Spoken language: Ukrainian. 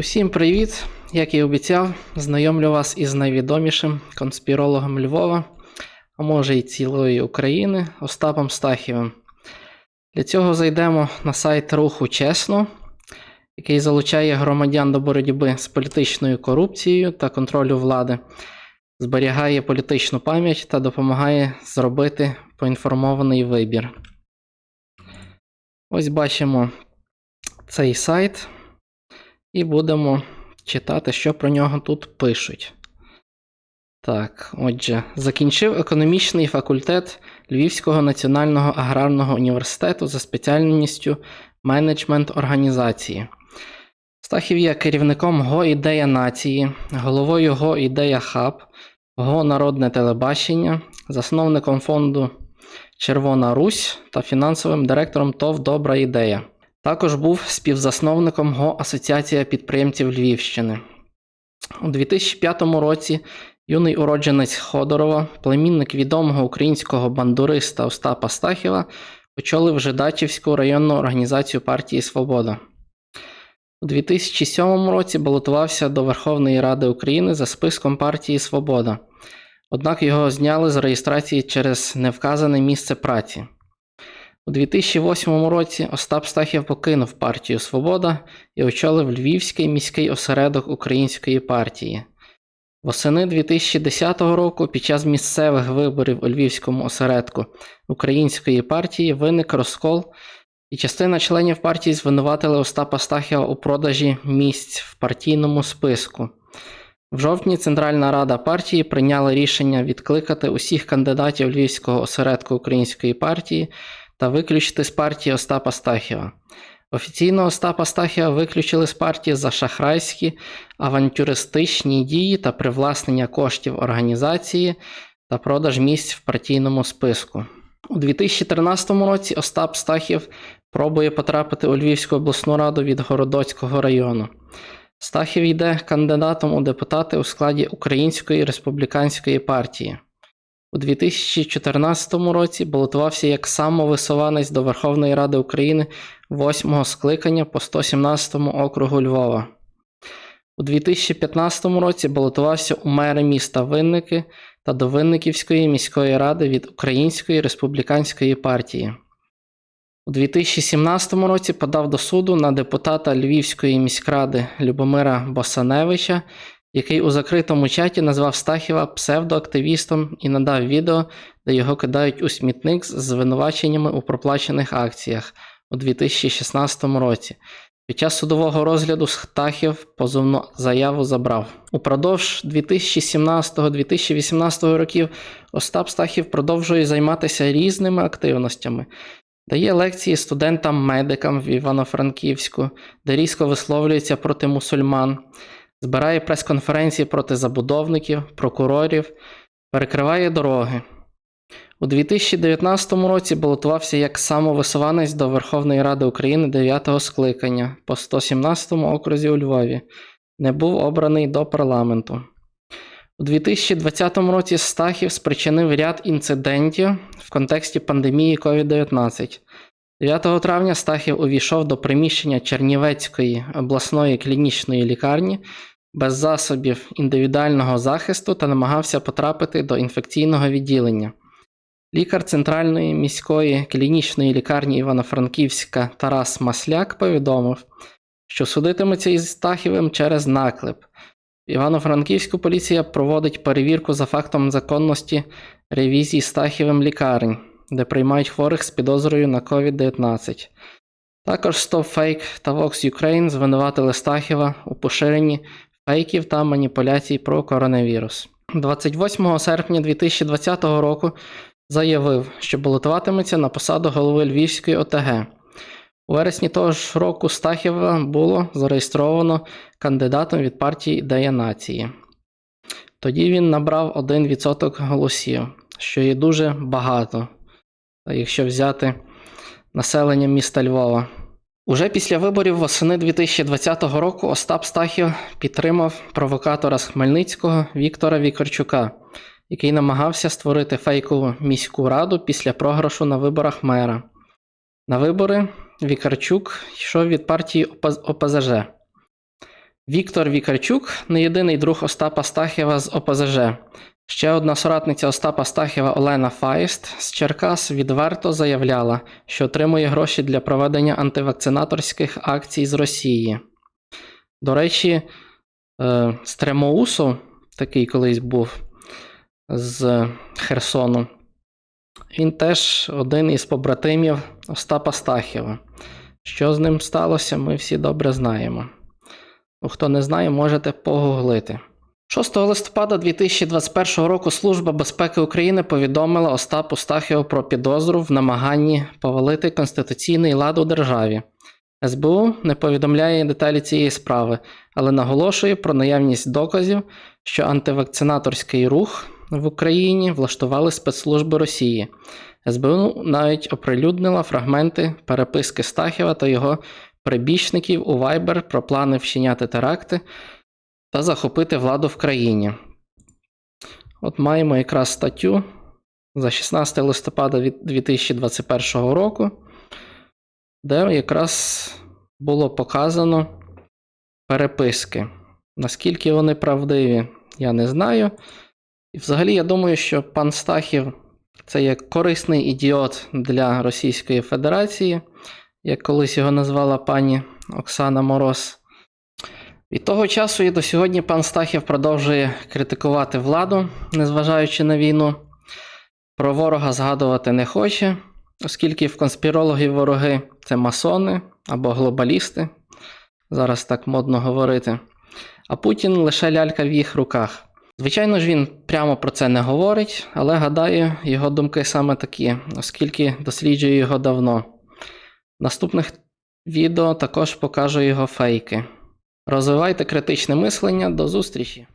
Усім привіт! Як і обіцяв, знайомлю вас із найвідомішим конспірологом Львова, а може й цілої України Остапом Стахівим. Для цього зайдемо на сайт Руху Чесно, який залучає громадян до боротьби з політичною корупцією та контролю влади, зберігає політичну пам'ять та допомагає зробити поінформований вибір. Ось бачимо цей сайт. І будемо читати, що про нього тут пишуть. Так, отже, закінчив економічний факультет Львівського національного аграрного університету за спеціальністю менеджмент організації. Стахів є керівником ГО Ідея нації, головою ГО Ідея Хаб, ГО Народне телебачення, засновником фонду Червона Русь та фінансовим директором ТОВ Добра ідея. Також був співзасновником ГО Асоціація підприємців Львівщини. У 2005 році юний уродженець Ходорова, племінник відомого українського бандуриста Остапа Стахіва, очолив Жидачівську районну організацію партії Свобода. У 2007 році балотувався до Верховної Ради України за списком партії Свобода, однак його зняли з реєстрації через невказане місце праці. У 2008 році Остап Стахів покинув партію Свобода і очолив Львівський міський осередок Української партії. Восени 2010 року під час місцевих виборів у Львівському осередку Української партії виник розкол, і частина членів партії звинуватили Остапа Стахіва у продажі місць в партійному списку. В жовтні Центральна Рада партії прийняла рішення відкликати усіх кандидатів Львівського осередку Української партії та виключити з партії Остапа Стахіва. Офіційно Остапа Стахіва виключили з партії за шахрайські авантюристичні дії та привласнення коштів організації та продаж місць в партійному списку. У 2013 році Остап Стахів пробує потрапити у Львівську обласну раду від Городоцького району. Стахів йде кандидатом у депутати у складі Української республіканської партії. У 2014 році балотувався як самовисуванець до Верховної Ради України 8-го скликання по 117 округу Львова. У 2015 році балотувався у мери міста Винники та до Винниківської міської ради від Української республіканської партії. У 2017 році подав до суду на депутата Львівської міськради Любомира Босаневича який у закритому чаті назвав Стахіва псевдоактивістом і надав відео, де його кидають у смітник з звинуваченнями у проплачених акціях у 2016 році. Під час судового розгляду Стахів позовну заяву забрав. Упродовж 2017-2018 років Остап Стахів продовжує займатися різними активностями. Дає лекції студентам-медикам в Івано-Франківську, де різко висловлюється проти мусульман, збирає прес-конференції проти забудовників, прокурорів, перекриває дороги. У 2019 році балотувався як самовисуванець до Верховної Ради України 9-го скликання по 117 окрузі у Львові, не був обраний до парламенту. У 2020 році Стахів спричинив ряд інцидентів в контексті пандемії COVID-19. 9 травня Стахів увійшов до приміщення Чернівецької обласної клінічної лікарні без засобів індивідуального захисту та намагався потрапити до інфекційного відділення. Лікар Центральної міської клінічної лікарні Івано-Франківська Тарас Масляк повідомив, що судитиметься із Стахівим через наклеп. Івано-Франківську поліція проводить перевірку за фактом законності ревізії Стахівим лікарень, де приймають хворих з підозрою на COVID-19. Також StopFake та Vox Ukraine звинуватили Стахіва у поширенні фейків та маніпуляцій про коронавірус. 28 серпня 2020 року заявив, що балотуватиметься на посаду голови Львівської ОТГ. У вересні того ж року Стахіва було зареєстровано кандидатом від партії Ідея нації. Тоді він набрав 1% голосів, що є дуже багато, якщо взяти населення міста Львова. Уже після виборів восени 2020 року Остап Стахів підтримав провокатора з Хмельницького Віктора Вікарчука, який намагався створити фейкову міську раду після програшу на виборах мера. На вибори Вікарчук йшов від партії ОПЗЖ. Віктор Вікарчук, не єдиний друг Остапа Стахєва з ОПЗЖ. Ще одна соратниця Остапа Стахєва Олена Фаєст з Черкас відверто заявляла, що отримує гроші для проведення антивакцинаторських акцій з Росії. До речі, е, Стремоусов, такий колись був з Херсону, він теж один із побратимів Остапа Стахєва. Що з ним сталося, ми всі добре знаємо. Ну, хто не знає, можете погуглити. 6 листопада 2021 року Служба безпеки України повідомила Остапу Стахєву про підозру в намаганні повалити конституційний лад у державі. СБУ не повідомляє деталі цієї справи, але наголошує про наявність доказів, що антивакцинаторський рух в Україні влаштували спецслужби Росії. СБУ навіть оприлюднила фрагменти переписки Стахєва та його прибічників у Viber про плани вчиняти теракти та захопити владу в країні. От маємо якраз статтю за 16 листопада 2021 року, де якраз було показано переписки. Наскільки вони правдиві, я не знаю. І взагалі, я думаю, що пан Стахів це є корисний ідіот для Російської Федерації, як колись його назвала пані Оксана Мороз. Від того часу і до сьогодні пан Стахів продовжує критикувати владу, незважаючи на війну. Про ворога згадувати не хоче, оскільки в конспірологів вороги це масони або глобалісти. Зараз так модно говорити. А Путін лише лялька в їх руках. Звичайно ж, він прямо про це не говорить, але гадаю, його думки саме такі, оскільки досліджую його давно. В наступних відео також покажу його фейки. Розвивайте критичне мислення. До зустрічі!